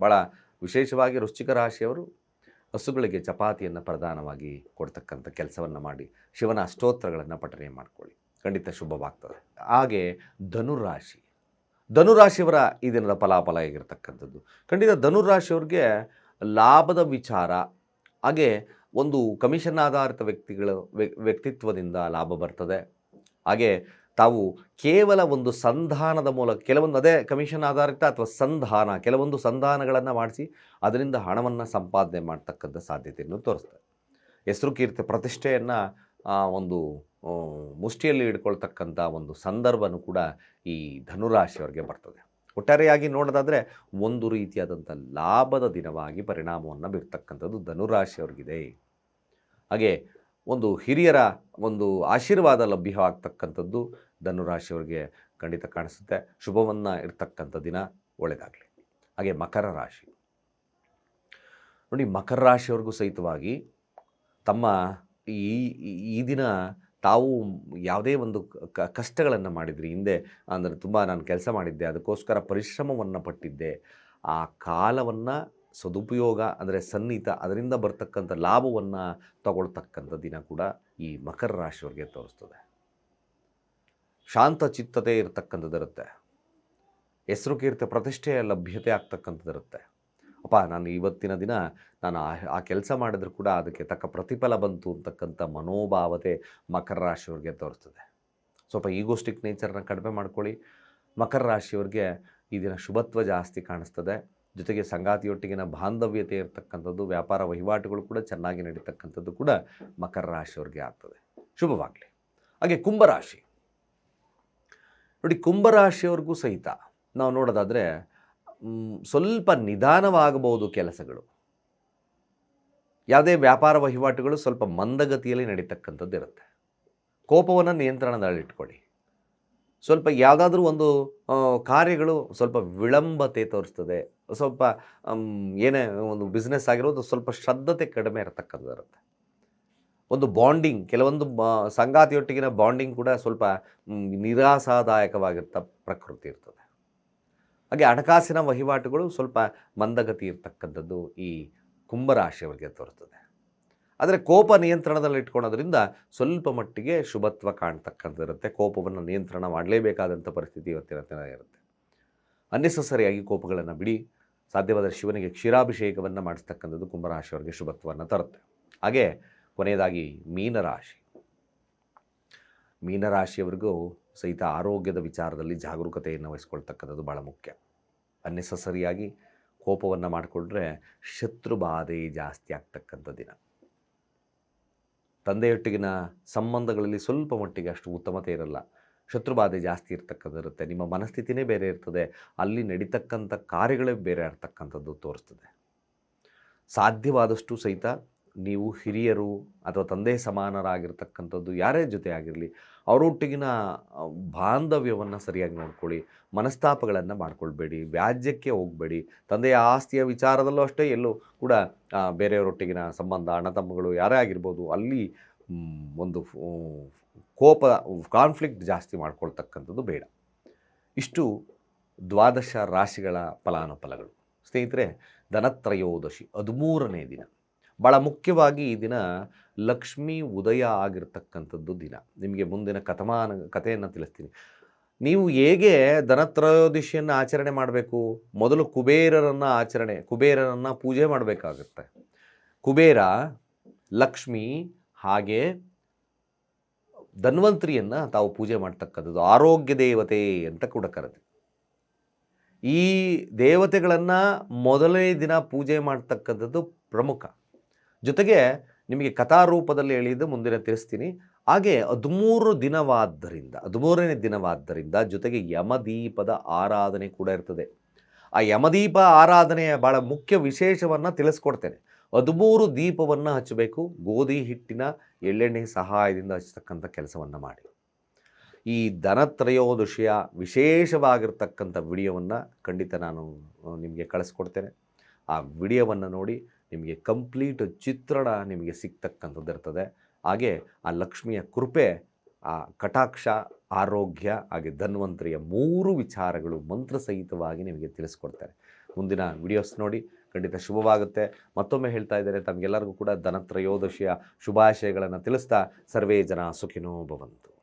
ಭಾಳ ವಿಶೇಷವಾಗಿ ವೃಶ್ಚಿಕ ರಾಶಿಯವರು ಹಸುಗಳಿಗೆ ಚಪಾತಿಯನ್ನು ಪ್ರಧಾನವಾಗಿ ಕೊಡ್ತಕ್ಕಂಥ ಕೆಲಸವನ್ನು ಮಾಡಿ, ಶಿವನ ಅಷ್ಟೋತ್ತರಗಳನ್ನು ಪಠನೆ ಮಾಡಿಕೊಳ್ಳಿ. ಖಂಡಿತ ಶುಭವಾಗ್ತದೆ. ಹಾಗೆ ಧನುರಾಶಿ. ಧನುರಾಶಿಯವರ ಈ ದಿನದ ಫಲಾಫಲ ಆಗಿರ್ತಕ್ಕಂಥದ್ದು ಖಂಡಿತ ಧನುರಾಶಿಯವ್ರಿಗೆ ಲಾಭದ ವಿಚಾರ, ಹಾಗೆ ಒಂದು ಕಮಿಷನ್ ಆಧಾರಿತ ವ್ಯಕ್ತಿಗಳ ವ್ಯಕ್ತಿತ್ವದಿಂದ ಲಾಭ ಬರ್ತದೆ. ಹಾಗೆ ತಾವು ಕೇವಲ ಒಂದು ಸಂಧಾನದ ಮೂಲಕ ಕೆಲವೊಂದು ಅದೇ ಕಮಿಷನ್ ಆಧಾರಿತ ಅಥವಾ ಸಂಧಾನ ಕೆಲವೊಂದು ಸಂಧಾನಗಳನ್ನು ಮಾಡಿಸಿ ಅದರಿಂದ ಹಣವನ್ನು ಸಂಪಾದನೆ ಮಾಡ್ತಕ್ಕಂಥ ಸಾಧ್ಯತೆಯನ್ನು ತೋರಿಸ್ತಾರೆ. ಹೆಸರು ಕೀರ್ತಿ ಪ್ರತಿಷ್ಠೆಯನ್ನು ಒಂದು ಮುಷ್ಟಿಯಲ್ಲಿ ಇಟ್ಕೊಳ್ತಕ್ಕಂಥ ಒಂದು ಸಂದರ್ಭನೂ ಕೂಡ ಈ ಧನುರಾಶಿಯವರಿಗೆ ಬರ್ತದೆ. ಒಟ್ಟಾರೆಯಾಗಿ ನೋಡೋದಾದರೆ ಒಂದು ರೀತಿಯಾದಂಥ ಲಾಭದ ದಿನವಾಗಿ ಪರಿಣಾಮವನ್ನು ಬೀರ್ತಕ್ಕಂಥದ್ದು ಧನುರಾಶಿಯವ್ರಿಗಿದೆ. ಹಾಗೆ ಒಂದು ಹಿರಿಯರ ಒಂದು ಆಶೀರ್ವಾದ ಲಭ್ಯವಾಗ್ತಕ್ಕಂಥದ್ದು ಧನುರಾಶಿಯವರಿಗೆ ಖಂಡಿತ ಕಾಣಿಸುತ್ತೆ. ಶುಭವನ್ನು ಇರ್ತಕ್ಕಂಥ ದಿನ ಒಳ್ಳೆಯದಾಗಲಿ ಹಾಗೆ ಮಕರ ರಾಶಿ. ನೋಡಿ, ಮಕರ ರಾಶಿಯವ್ರಿಗೂ ಸಹಿತವಾಗಿ ತಮ್ಮ ಈ, ಈ- ದಿನ ತಾವು ಯಾವುದೇ ಒಂದು ಕ, ಕಷ್ಟಗಳನ್ನು ಮಾಡಿದ್ರಿ. ಹಿಂದೆ ಅಂದರೆ ತುಂಬ ನಾನು ಕೆಲಸ ಮಾಡಿದ್ದೆ, ಅದಕ್ಕೋಸ್ಕರ ಪರಿಶ್ರಮವನ್ನು ಪಟ್ಟಿದ್ದೆ. ಆ ಕಾಲವನ್ನು ಸದುಪಯೋಗ ಅಂದರೆ ಸನ್ನಿಹಿತ ಅದರಿಂದ ಬರ್ತಕ್ಕಂಥ ಲಾಭವನ್ನು ತಗೊಳ್ತಕ್ಕಂಥ ದಿನ ಕೂಡ ಈ ಮಕರ ರಾಶಿಯವ್ರಿಗೆ ತೋರಿಸ್ತದೆ. ಶಾಂತ ಚಿತ್ತತೆ ಇರತಕ್ಕಂಥದ್ದು ಇರುತ್ತೆ. ಹೆಸರು ಕೀರ್ತಿ ಪ್ರತಿಷ್ಠೆಯ ಲಭ್ಯತೆ ಆಗ್ತಕ್ಕಂಥದ್ದು ಇರುತ್ತೆ. ಅಪ್ಪ, ನಾನು ಇವತ್ತಿನ ದಿನ ನಾನು ಆ ಆ ಕೆಲಸ ಮಾಡಿದ್ರು ಕೂಡ ಅದಕ್ಕೆ ತಕ್ಕ ಪ್ರತಿಫಲ ಬಂತು ಅಂತಕ್ಕಂಥ ಮನೋಭಾವತೆ ಮಕರ ರಾಶಿಯವ್ರಿಗೆ ತೋರಿಸ್ತದೆ. ಸ್ವಲ್ಪ ಈಗೋಸ್ಟಿಕ್ ನೇಚರ್ನ ಕಡಿಮೆ ಮಾಡ್ಕೊಳ್ಳಿ. ಮಕರ ರಾಶಿಯವ್ರಿಗೆ ಈ ದಿನ ಶುಭತ್ವ ಜಾಸ್ತಿ ಕಾಣಿಸ್ತದೆ. ಜೊತೆಗೆ ಸಂಗಾತಿಯೊಟ್ಟಿಗಿನ ಬಾಂಧವ್ಯತೆ ಇರತಕ್ಕಂಥದ್ದು, ವ್ಯಾಪಾರ ವಹಿವಾಟುಗಳು ಕೂಡ ಚೆನ್ನಾಗಿ ನಡೀತಕ್ಕಂಥದ್ದು ಕೂಡ ಮಕರ ರಾಶಿಯವ್ರಿಗೆ ಆಗ್ತದೆ. ಶುಭವಾಗಲಿ. ಹಾಗೆ ಕುಂಭರಾಶಿ ನೋಡಿ, ಕುಂಭರಾಶಿಯವ್ರಿಗೂ ಸಹಿತ ನಾವು ನೋಡೋದಾದರೆ ಸ್ವಲ್ಪ ನಿಧಾನವಾಗಬಹುದು ಕೆಲಸಗಳು. ಯಾವುದೇ ವ್ಯಾಪಾರ ವಹಿವಾಟುಗಳು ಸ್ವಲ್ಪ ಮಂದಗತಿಯಲ್ಲಿ ನಡೀತಕ್ಕಂಥದ್ದು ಇರುತ್ತೆ. ಕೋಪವನ್ನು ನಿಯಂತ್ರಣದಲ್ಲಿಟ್ಕೊಳ್ಳಿ. ಸ್ವಲ್ಪ ಯಾವುದಾದ್ರೂ ಒಂದು ಕಾರ್ಯಗಳು ಸ್ವಲ್ಪ ವಿಳಂಬತೆ ತೋರಿಸ್ತದೆ. ಸ್ವಲ್ಪ ಏನೇ ಒಂದು ಬಿಸ್ನೆಸ್ ಆಗಿರೋದು ಸ್ವಲ್ಪ ಶ್ರದ್ಧತೆ ಕಡಿಮೆ ಇರತಕ್ಕಂಥದ್ದು ಇರುತ್ತೆ. ಒಂದು ಬಾಂಡಿಂಗ್ ಕೆಲವೊಂದು ಸಂಗಾತಿಯೊಟ್ಟಿಗಿನ ಬಾಂಡಿಂಗ್ ಕೂಡ ಸ್ವಲ್ಪ ನಿರಾಸಾದಾಯಕವಾಗಿರ್ತ ಪ್ರಕೃತಿ ಇರ್ತದೆ. ಹಾಗೆ ಹಣಕಾಸಿನ ವಹಿವಾಟುಗಳು ಸ್ವಲ್ಪ ಮಂದಗತಿ ಇರ್ತಕ್ಕಂಥದ್ದು ಈ ಕುಂಭರಾಶಿಯವರಿಗೆ ತೋರ್ತದೆ ಆದರೆ ಕೋಪ ನಿಯಂತ್ರಣದಲ್ಲಿ ಇಟ್ಕೊಳೋದ್ರಿಂದ ಸ್ವಲ್ಪ ಮಟ್ಟಿಗೆ ಶುಭತ್ವ ಕಾಣ್ತಕ್ಕಂಥದ್ದಿರುತ್ತೆ. ಕೋಪವನ್ನು ನಿಯಂತ್ರಣ ಮಾಡಲೇಬೇಕಾದಂಥ ಪರಿಸ್ಥಿತಿ ಇವತ್ತಿನ ದಿನ ಇರುತ್ತೆ. ಅನ್ನೆಸಸರಿಯಾಗಿ ಕೋಪಗಳನ್ನು ಬಿಡಿ. ಸಾಧ್ಯವಾದರೆ ಶಿವನಿಗೆ ಕ್ಷೀರಾಭಿಷೇಕವನ್ನು ಮಾಡಿಸ್ತಕ್ಕಂಥದ್ದು ಕುಂಭರಾಶಿಯವರಿಗೆ ಶುಭತ್ವವನ್ನು ತರುತ್ತೆ. ಹಾಗೆ ಕೊನೆಯದಾಗಿ ಮೀನರಾಶಿ. ಮೀನರಾಶಿಯವರಿಗೂ ಸಹಿತ ಆರೋಗ್ಯದ ವಿಚಾರದಲ್ಲಿ ಜಾಗರೂಕತೆಯನ್ನು ವಹಿಸ್ಕೊಳ್ತಕ್ಕಂಥದ್ದು ಭಾಳ ಮುಖ್ಯ. ಅನ್ನೆಸಸರಿಯಾಗಿ ಕೋಪವನ್ನು ಮಾಡಿಕೊಂಡ್ರೆ ಶತ್ರು ಬಾಧೆ ಜಾಸ್ತಿ ಆಗ್ತಕ್ಕಂಥ ದಿನ. ತಂದೆಯೊಟ್ಟಿಗಿನ ಸಂಬಂಧಗಳಲ್ಲಿ ಸ್ವಲ್ಪ ಮಟ್ಟಿಗೆ ಅಷ್ಟು ಉತ್ತಮತೆ ಇರಲ್ಲ. ಶತ್ರುಬಾಧೆ ಜಾಸ್ತಿ ಇರ್ತಕ್ಕಂಥದ್ದಿರುತ್ತೆ ನಿಮ್ಮ ಮನಸ್ಥಿತಿನೇ ಬೇರೆ ಇರ್ತದೆ. ಅಲ್ಲಿ ನಡೀತಕ್ಕಂಥ ಕಾರ್ಯಗಳೇ ಬೇರೆ ಇರ್ತಕ್ಕಂಥದ್ದು ತೋರಿಸ್ತದೆ. ಸಾಧ್ಯವಾದಷ್ಟು ಸಹಿತ ನೀವು ಹಿರಿಯರು ಅಥವಾ ತಂದೆ ಸಮಾನರಾಗಿರ್ತಕ್ಕಂಥದ್ದು ಯಾರೇ ಜೊತೆ ಆಗಿರಲಿ, ಅವರೊಟ್ಟಿಗಿನ ಬಾಂಧವ್ಯವನ್ನು ಸರಿಯಾಗಿ ನೋಡ್ಕೊಳ್ಳಿ, ಮನಸ್ತಾಪಗಳನ್ನು ಮಾಡ್ಕೊಳ್ಬೇಡಿ, ವ್ಯಾಜ್ಯಕ್ಕೆ ಹೋಗಬೇಡಿ, ತಂದೆಯ ಆಸ್ತಿಯ ವಿಚಾರದಲ್ಲೂ ಅಷ್ಟೇ ಎಲ್ಲೂ ಕೂಡ ಬೇರೆಯವರೊಟ್ಟಿಗಿನ ಸಂಬಂಧ ಅಣ್ಣ ತಮ್ಮಗಳು ಯಾರೇ ಆಗಿರ್ಬೋದು ಅಲ್ಲಿ ಒಂದು ಕೋಪ, ಕಾನ್ಫ್ಲಿಕ್ಟ್ ಜಾಸ್ತಿ ಮಾಡ್ಕೊಳ್ತಕ್ಕಂಥದ್ದು ಬೇಡ. ಇಷ್ಟು ದ್ವಾದಶ ರಾಶಿಗಳ ಫಲಾನುಫಲಗಳು. ಸ್ನೇಹಿತರೆ, ಧನತ್ರಯೋದಶಿ ಹದಿಮೂರನೇ ದಿನ. ಭಾಳ ಮುಖ್ಯವಾಗಿ ಈ ದಿನ ಲಕ್ಷ್ಮಿ ಉದಯ ಆಗಿರ್ತಕ್ಕಂಥದ್ದು ದಿನ. ನಿಮಗೆ ಮುಂದಿನ ಕಥಮಾನ, ಕಥೆಯನ್ನು ತಿಳಿಸ್ತೀನಿ. ನೀವು ಹೇಗೆ ಧನತ್ರಯೋದಶಿಯನ್ನು ಆಚರಣೆ ಮಾಡಬೇಕು? ಮೊದಲು ಕುಬೇರರನ್ನು ಆಚರಣೆ, ಕುಬೇರರನ್ನು ಪೂಜೆ ಮಾಡಬೇಕಾಗುತ್ತೆ. ಕುಬೇರ, ಲಕ್ಷ್ಮಿ ಹಾಗೆ ಧನ್ವಂತ್ರಿಯನ್ನು ತಾವು ಪೂಜೆ ಮಾಡ್ತಕ್ಕಂಥದ್ದು, ಆರೋಗ್ಯ ದೇವತೆ ಅಂತ ಕೂಡ ಕರೆದು ಈ ದೇವತೆಗಳನ್ನು ಮೊದಲನೇ ದಿನ ಪೂಜೆ ಮಾಡ್ತಕ್ಕಂಥದ್ದು ಪ್ರಮುಖ. ಜೊತೆಗೆ ನಿಮಗೆ ಕಥಾರೂಪದಲ್ಲಿ ಹೇಳಿದ್ದು ಮುಂದಿನ ತಿಳಿಸ್ತೀನಿ. ಹಾಗೆ ಹದಿಮೂರು ದಿನವಾದ್ದರಿಂದ, ಹದಿಮೂರನೇ ದಿನವಾದ್ದರಿಂದ ಜೊತೆಗೆ ಯಮದೀಪದ ಆರಾಧನೆ ಕೂಡ ಇರ್ತದೆ. ಆ ಯಮದೀಪ ಆರಾಧನೆಯ ಭಾಳ ಮುಖ್ಯ ವಿಶೇಷವನ್ನು ತಿಳಿಸ್ಕೊಡ್ತೇನೆ. ಹದಿಮೂರು ದೀಪವನ್ನು ಹಚ್ಚಬೇಕು, ಗೋಧಿ ಹಿಟ್ಟಿನ ಎಳ್ಳೆಣ್ಣೆ ಸಹಾಯದಿಂದ ಹಚ್ಚತಕ್ಕಂಥ ಕೆಲಸವನ್ನು ಮಾಡಿ. ಈ ಧನತ್ರಯೋದಶಿಯ ವಿಶೇಷವಾಗಿರ್ತಕ್ಕಂಥ ವಿಡಿಯೋವನ್ನು ಖಂಡಿತ ನಾನು ನಿಮಗೆ ಕಳಿಸ್ಕೊಡ್ತೇನೆ. ಆ ವಿಡಿಯೋವನ್ನು ನೋಡಿ ನಿಮಗೆ ಕಂಪ್ಲೀಟ್ ಚಿತ್ರಣ ನಿಮಗೆ ಸಿಗ್ತಕ್ಕಂಥದ್ದು ಇರ್ತದೆ. ಹಾಗೆ ಆ ಲಕ್ಷ್ಮಿಯ ಕೃಪೆ, ಆ ಕಟಾಕ್ಷ, ಆರೋಗ್ಯ, ಹಾಗೆ ಧನ್ವಂತರಿಯ ಮೂರು ವಿಚಾರಗಳು ಮಂತ್ರಸಹಿತವಾಗಿ ನಿಮಗೆ ತಿಳಿಸ್ಕೊಡ್ತಾರೆ ಮುಂದಿನ ವಿಡಿಯೋಸ್ ನೋಡಿ ಖಂಡಿತ ಶುಭವಾಗುತ್ತೆ. ಮತ್ತೊಮ್ಮೆ ಹೇಳ್ತಾ ಇದ್ದಾರೆ ತಮಗೆಲ್ಲರಿಗೂ ಕೂಡ ಧನತ್ರಯೋದಶಿಯ ಶುಭಾಶಯಗಳನ್ನು ತಿಳಿಸ್ತಾ ಸರ್ವೇ ಜನ ಸುಖಿನೋ ಭವಂತು.